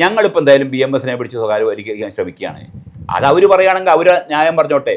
ഞങ്ങളിപ്പോൾ എന്തായാലും B M എസിനെ പിടിച്ച് സ്വകാര്യവൽക്കരിക്കാൻ ശ്രമിക്കുകയാണ്. അത് അവർ പറയുകയാണെങ്കിൽ അവർ ന്യായം പറഞ്ഞോട്ടെ.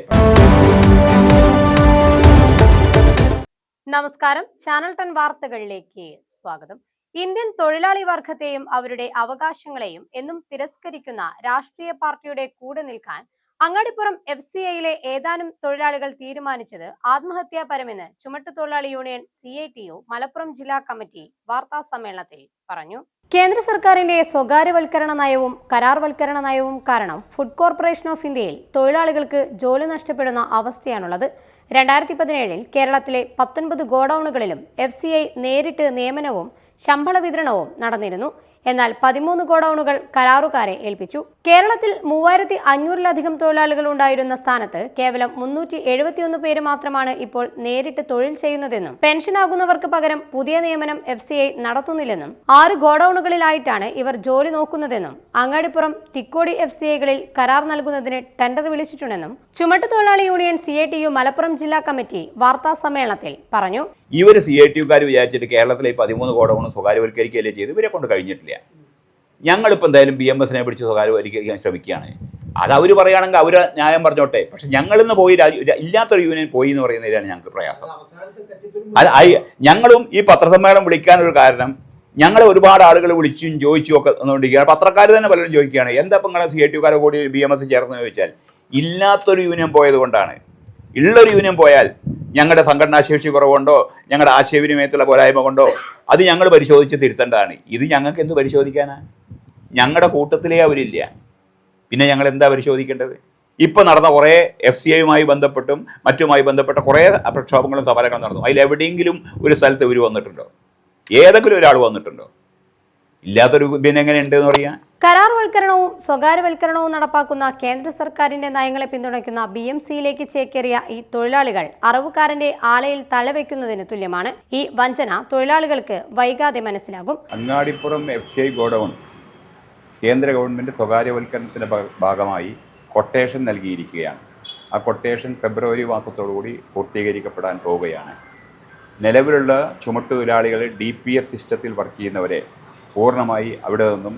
നമസ്കാരം. ചാനൽ ടെൻ വാർത്തകളിലേക്ക് സ്വാഗതം. ഇന്ത്യൻ തൊഴിലാളി വർഗത്തെയും അവരുടെ അവകാശങ്ങളെയും എന്നും തിരസ്കരിക്കുന്ന രാഷ്ട്രീയ പാർട്ടിയുടെ കൂടെ നിൽക്കാൻ അങ്ങാടിപ്പുറം എഫ് സി ഐയിലെ ഏതാനും തൊഴിലാളികൾ തീരുമാനിച്ചത് ആത്മഹത്യാപരമെന്ന് ചുമട്ടുതൊഴിലാളി union C I T U Malappuram ജില്ലാ കമ്മിറ്റി വാർത്താ സമ്മേളനത്തിൽ പറഞ്ഞു. കേന്ദ്ര സർക്കാരിന്റെ സ്വകാര്യവൽക്കരണ നയവും കരാർവൽക്കരണ നയവും കാരണം ഫുഡ് കോർപ്പറേഷൻ ഓഫ് ഇന്ത്യയിൽ തൊഴിലാളികൾക്ക് ജോലി നഷ്ടപ്പെടുന്ന അവസ്ഥയാണുള്ളത്. രണ്ടായിരത്തി പതിനേഴിൽ കേരളത്തിലെ പത്തൊൻപത് ഗോഡൌണുകളിലും എഫ് നേരിട്ട് നിയമനവും ശമ്പള വിതരണവും നടന്നിരുന്നു. എന്നാൽ പതിമൂന്ന് ഗോഡൌണുകൾ കരാറുകാരെ ഏൽപ്പിച്ചു. കേരളത്തിൽ മൂവായിരത്തി അഞ്ഞൂറിലധികം തൊഴിലാളികൾ ഉണ്ടായിരുന്ന സ്ഥാനത്ത് കേവലം മുന്നൂറ്റി എഴുപത്തിയൊന്ന് പേര് മാത്രമാണ് ഇപ്പോൾ നേരിട്ട് തൊഴിൽ ചെയ്യുന്നതെന്നും പെൻഷനാകുന്നവർക്ക് പകരം പുതിയ നിയമനം എഫ് സി ഐ നടത്തുന്നില്ലെന്നും ആറ് ഗോഡൌണുകളിലായിട്ടാണ് ഇവർ ജോലി നോക്കുന്നതെന്നും അങ്ങാടിപ്പുറം തിക്കോടി എഫ് സി ഐകളിൽ കരാർ നൽകുന്നതിന് ടെൻഡർ വിളിച്ചിട്ടുണ്ടെന്നും ചുമട്ടുതൊഴിലാളി union C I T U Malappuram ജില്ലാ കമ്മിറ്റി വാർത്താ സമ്മേളനത്തിൽ പറഞ്ഞു. ഇവർ സി ഐ ടി വിചാരിച്ചിട്ട് കേരളത്തിലെ പതിമൂന്ന് കോടകങ്ങളും സ്വകാര്യവൽക്കരിക്കുകയല്ലേ ചെയ്ത്? ഇവരെ കൊണ്ട് കഴിഞ്ഞിട്ടില്ല. ഞങ്ങളിപ്പോൾ എന്തായാലും ബി എം എസിനെ പിടിച്ച് സ്വകാര്യവൽക്കരിക്കാൻ ശ്രമിക്കുകയാണ്. അത് അവർ പറയുകയാണെങ്കിൽ അവർ ന്യായം പറഞ്ഞോട്ടെ. പക്ഷെ ഞങ്ങളിന്ന് പോയി ര- ഇല്ലാത്തൊരു യൂണിയൻ പോയി എന്ന് പറയുന്നതിലാണ് ഞങ്ങൾക്ക് പ്രയാസം. അത് ഞങ്ങളും ഈ പത്രസമ്മേളനം വിളിക്കാനൊരു കാരണം ഞങ്ങളെ ഒരുപാട് ആളുകൾ വിളിച്ചും ചോദിച്ചും ഒക്കെ വന്നുകൊണ്ടിരിക്കുകയാണ്. പത്രക്കാർ തന്നെ പലരും ചോദിക്കുകയാണ് എന്താ ഇപ്പം നിങ്ങളെ സി ഐ ടിക്കാരെ കൂടി ബി എം എസ് ചേർന്ന് ചോദിച്ചാൽ? ഇല്ലാത്തൊരു യൂണിയൻ പോയത് കൊണ്ടാണ് ഉള്ളൊരു യൂണിയൻ പോയാൽ ഞങ്ങളുടെ സംഘടനാശേഷി കുറവുണ്ടോ ഞങ്ങളുടെ ആശയവിനിമയത്തിലുള്ള പോരായ്മ കൊണ്ടോ അത് ഞങ്ങൾ പരിശോധിച്ച് തിരുത്തേണ്ടതാണ്. ഇത് ഞങ്ങൾക്ക് എന്ത് പരിശോധിക്കാനാ? ഞങ്ങളുടെ കൂട്ടത്തിലേ അവരില്ല. പിന്നെ ഞങ്ങൾ എന്താ പരിശോധിക്കേണ്ടത്? ഇപ്പോൾ നടന്ന കുറേ എഫ് സി ഐയുമായി ബന്ധപ്പെട്ടും മറ്റുമായി ബന്ധപ്പെട്ട കുറേ പ്രക്ഷോഭങ്ങളും സമരങ്ങളും നടന്നു. അതിൽ എവിടെയെങ്കിലും ഒരു സ്ഥലത്ത് ഇവർ വന്നിട്ടുണ്ടോ? ഏതെങ്കിലും ഒരാൾ വന്നിട്ടുണ്ടോ? ഇല്ലാത്തൊരു പിന്നെ എങ്ങനെയുണ്ട് എന്ന് പറയാൻ കരാർവൽക്കരണവും സ്വകാര്യവൽക്കരണവും നടപ്പാക്കുന്ന കേന്ദ്ര സർക്കാരിന്റെ നയങ്ങളെ പിന്തുണയ്ക്കുന്ന ബി എം സിയിലേക്ക് ചേക്കേറിയ ഈ തൊഴിലാളികൾ അറവുകാരന്റെ ആലയിൽ തലവെക്കുന്നതിന് തുല്യമാണ്. ഈ വഞ്ചന തൊഴിലാളികൾക്ക് വൈകാതെ മനസ്സിലാകും. Angadipuram F C I godown കേന്ദ്ര ഗവൺമെന്റ് സ്വകാര്യവൽക്കരണത്തിന്റെ ഭാഗമായി കൊട്ടേഷൻ നൽകിയിരിക്കുകയാണ്. ആ കൊട്ടേഷൻ ഫെബ്രുവരി മാസത്തോടുകൂടി പൂർത്തീകരിക്കപ്പെടാൻ പോവുകയാണ്. നിലവിലുള്ള ചുമട്ടുതൊഴിലാളികൾ ഡി പി എസ് സിസ്റ്റത്തിൽ വർക്ക് ചെയ്യുന്നവരെ പൂർണമായി അവിടെ നിന്നും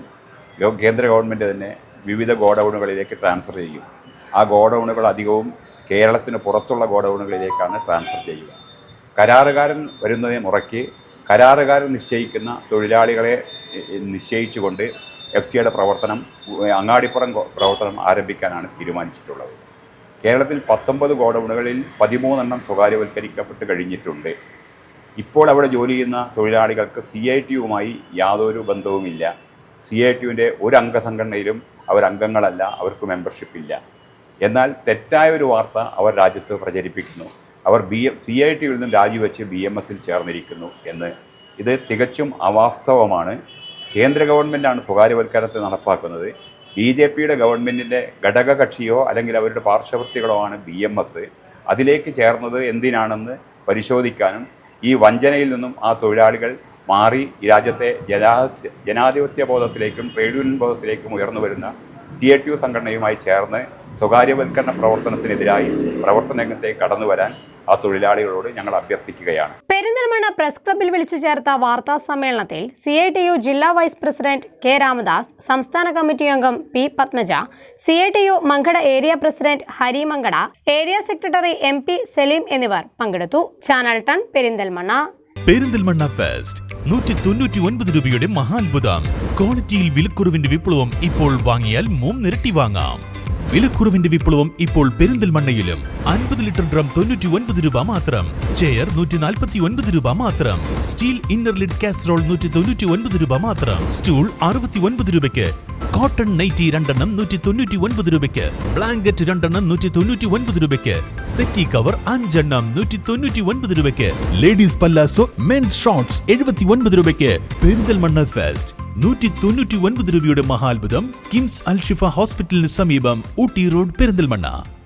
കേന്ദ്ര ഗവൺമെന്റ് തന്നെ വിവിധ ഗോഡൗണുകളിലേക്ക് ട്രാൻസ്ഫർ ചെയ്യും. ആ ഗോഡൗണുകൾ അധികവും കേരളത്തിന് പുറത്തുള്ള ഗോഡൗണുകളിലേക്കാണ് ട്രാൻസ്ഫർ ചെയ്യുക. കരാറുകാരൻ വരുന്നതിന് മുറയ്ക്ക് കരാറുകാരൻ നിശ്ചയിക്കുന്ന തൊഴിലാളികളെ നിശ്ചയിച്ചുകൊണ്ട് എഫ് സിയുടെ പ്രവർത്തനം അങ്ങാടിപ്പുറം പ്രവർത്തനം ആരംഭിക്കാനാണ് തീരുമാനിച്ചിട്ടുള്ളത്. കേരളത്തിൽ പത്തൊമ്പത് ഗോഡൗണുകളിൽ പതിമൂന്നെണ്ണം സ്വകാര്യവൽക്കരിക്കപ്പെട്ട് കഴിഞ്ഞിട്ടുണ്ട്. ഇപ്പോൾ അവിടെ ജോലി ചെയ്യുന്ന തൊഴിലാളികൾക്ക് സി ഐ ടിയുമായി യാതൊരു ബന്ധവുമില്ല. സി ഐ ടിയുവിന്റെ ഒരു അംഗസംഘടനയിലും അവർ അംഗങ്ങളല്ല അവർക്ക് മെമ്പർഷിപ്പ് ഇല്ല. എന്നാൽ തെറ്റായ ഒരു വാർത്ത അവർ രാജ്യത്ത് പ്രചരിപ്പിക്കുന്നു. അവർ ബി എം സി ഐ ടിയിൽ നിന്നും രാജിവെച്ച് ബി എം എസിൽ ചേർന്നിരിക്കുന്നു എന്ന്. ഇത് തികച്ചും അവാസ്തവമാണ്. കേന്ദ്ര ഗവൺമെന്റാണ് സ്വകാര്യവൽക്കരണത്തെ നടപ്പാക്കുന്നത്. ബി ജെ പിയുടെ ഗവൺമെന്റിന്റെ ഘടകകക്ഷിയോ അല്ലെങ്കിൽ അവരുടെ പാർശ്വവൃത്തികളോ ആണ് ബി എം എസ് അതിലേക്ക് ചേർന്നത് എന്തിനാണെന്ന് പരിശോധിക്കാനും ഈ വഞ്ചനയിൽ നിന്നും ആ തൊഴിലാളികൾ മാറി ഈ രാജ്യത്തെ ജനാ ജനാധിപത്യ ബോധത്തിലേക്കും ട്രേഡ് യൂണിയൻ ബോധത്തിലേക്കും ഉയർന്നു വരുന്ന സി എ ടി യു സംഘടനയുമായി ചേർന്ന് സ്വകാര്യവൽക്കരണ പ്രവർത്തനത്തിനെതിരായി പ്രവർത്തന രംഗത്തെ കടന്നു വരാൻ ആ തൊഴിലാളികളോട് ഞങ്ങൾ അഭ്യർത്ഥിക്കുകയാണ്. പെരിന്തൽമണ്ണ പ്രസ് ക്ലബിൽ വിളിച്ചു ചേർത്ത വാർത്താ സമ്മേളനത്തിൽ സി ഐ ടി യു ജില്ലാ വൈസ് പ്രസിഡന്റ് കെ രാമദാസ് സംസ്ഥാന കമ്മിറ്റി അംഗം P Padmaja C I T U Mankada area president Hari Mankada area secretary M P Saleem എന്നിവർ പങ്കെടുത്തു. ചാനൽ ടൺ പെരിന്തൽമണ്ണ. പെരിന്തൽമണ്ണ ഫെസ്റ്റ് നൂറ്റി തൊണ്ണൂറ്റി ഒൻപത് രൂപയുടെ മഹാത്ഭുതം. ക്വാളിറ്റിയിൽ വിലക്കുറവിന്റെ വിപ്ലവം ഇപ്പോൾ വാങ്ങിയാൽ മൂന്നിരട്ടി വാങ്ങാം. വിലക്കുറവിന്റെ വിപ്ലവം ഇപ്പോൾ പെരിന്തൽമണ്ണയിലും അൻപത് ലിറ്റർ ഡ്രം തൊണ്ണൂറ്റി ഒൻപത് രൂപ മാത്രം. ചെയർ നൂറ്റി നാൽപ്പത്തി ഒൻപത് രൂപ മാത്രം. സ്റ്റീൽ ഇന്നർ ലിഡ് കാസറോൾ നൂറ്റി തൊണ്ണൂറ്റി ഒൻപത് രൂപ മാത്രം. സ്റ്റൂൾ അറുപത്തി ഒൻപത് രൂപയ്ക്ക് കോട്ടൺ നൈറ്റി രണ്ടെണ്ണം നൂറ്റി തൊണ്ണൂറ്റി ഒൻപത് രൂപയ്ക്ക്. ബ്ലാങ്കറ്റ് രണ്ടെണ്ണം നൂറ്റി തൊണ്ണൂറ്റി ഒൻപത് രൂപയ്ക്ക്. സെറ്റി കവർ അഞ്ചെണ്ണം നൂറ്റി തൊണ്ണൂറ്റി ഒൻപത് രൂപയ്ക്ക്. ലേഡീസ് പല്ലാസോ മെൻസ് ഷോർട്സ് എഴുപത്തി ഒൻപത് രൂപയ്ക്ക്. പെരിന്തൽമണ്ണ ഫെസ്റ്റ് നൂറ്റി തൊണ്ണൂറ്റി ഒൻപത് രൂപയുടെ മഹാത്ഭുതം കിംസ് അൽഷിഫ ഹോസ്പിറ്റലിന് സമീപം ഊട്ടി റോഡ് പെരിന്തൽമണ്ണ.